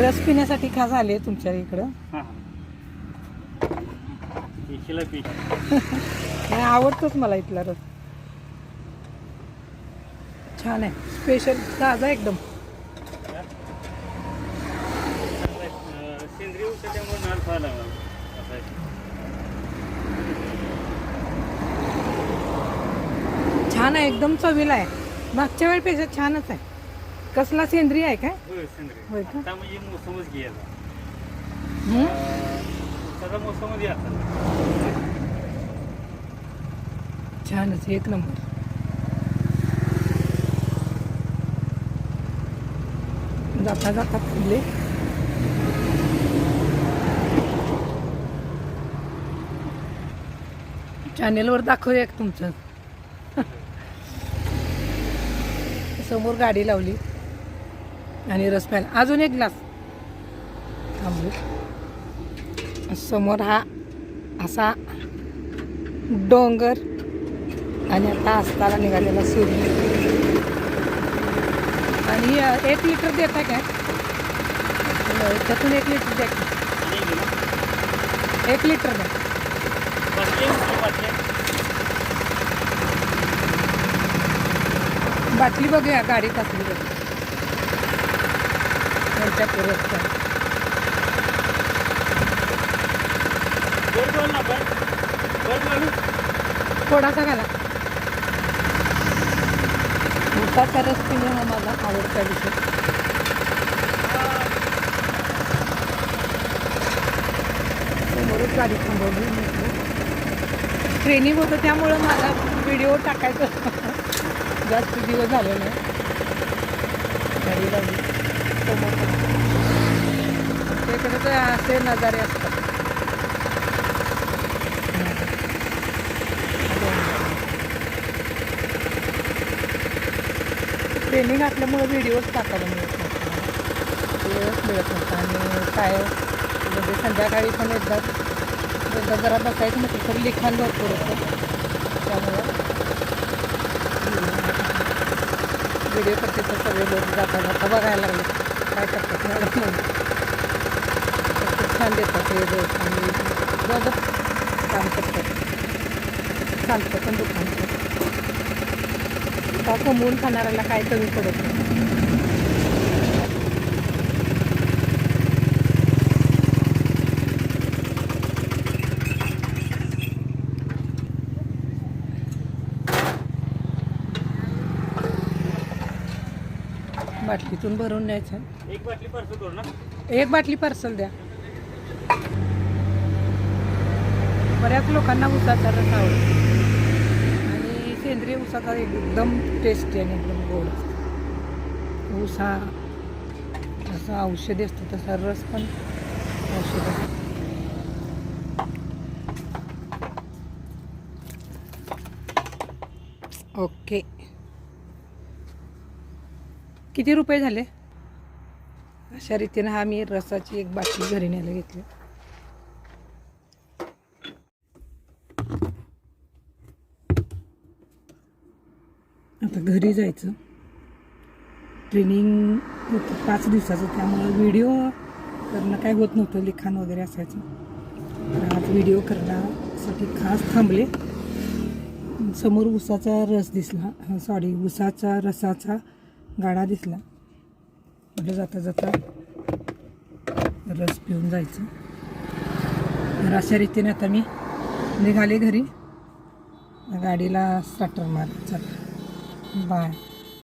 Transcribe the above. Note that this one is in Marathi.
रस पिण्यासाठी खास आले तुमच्या इकडं. हां पेशीला नाही आवडतोच मला इथला रस. छान आहे. स्पेशल ताजा एकदम. अं, सेंद्रिय होतं त्यामुळे नाल फायला असं आहे. छान आहे एकदम चवीला आहे. मागच्या वेळेपेक्षा छानच आहे. कसला सेंद्रिय आहे काय? होय सेंद्रिय. होय का? आता म्हणजे मोसमच हं? छानच एक नंबर. जाता जाता फुले चॅनेलवर दाखवूया एक तुमचं. समोर गाडी लावली. आणि रस प्यायला. अजून एक ग्लास. थांबू. समोर हा असा डोंगर आणि आता असताना निघालेला सूर्य. आणि एक लिटर देता काय? त्यातून एक लिटर द्या एक लिटर द्या. बाटली बघूया गाडी बाटली बाटली बघूया गाडीत असली बघ त्यांच्या पुरस्कार. थोडासा घाला. उसाचा रस पिणे माझा आवडता विषय. समोरच गाडी थांबवली ट्रेनिंग होतं त्यामुळं मला व्हिडिओ टाकायचं. जास्त दिवस झाले नाही. गाडी लावली समोर तर असे नजारे असतात ट्रेनिंग असल्यामुळे व्हिडिओज टाकायला मिळत नव्हता. वेळच मिळत नव्हतं. आणि काय म्हणजे संध्याकाळी पण एकदा एकदा जरा बसायचं म्हटलं तर लिखाण भरपूर होतं. त्यामुळं व्हिडिओ करते तर सगळे लोक जाता जाता बघायला लागले. काय करतात मॅडम म्हणून छान देतात हे रोज आणि बघत काम करतात चालतं पण दुकान का कमवून खाणाऱ्याला काय कमी पडत नाही बाटलीतून भरून न्यायचं. एक बाटली पार्सल करू ना? एक बाटली पार्सल द्या. बऱ्याच लोकांना उसाचा रस आवडतो. आणि सेंद्रिय उसाचा एकदम टेस्टी आणि एकदम गोड असतो. ऊसा जसं औषधी असतं तसा रस पण औषध असतं. ओके. किती रुपये झाले? अशा रीतीनं हा मी रसाची एक बाटली घरी न्यायला घेतली. आता घरी जायचं. ट्रेनिंग होतं पाच दिवसाचं त्यामुळं व्हिडिओ करणं काय होत नव्हतं लिखाण वगैरे असायचं. तर आज व्हिडिओ करण्यासाठी खास थांबले. समोर उसाचा रस दिसला. सॉरी उसाचा रसाचा गाडा दिसला. म्हटलं जाता जाता रस पिऊन जायचं. तर अशा रीतीने आता मी निघाले घरी. गाडीला स्टार्टर मार चला बाय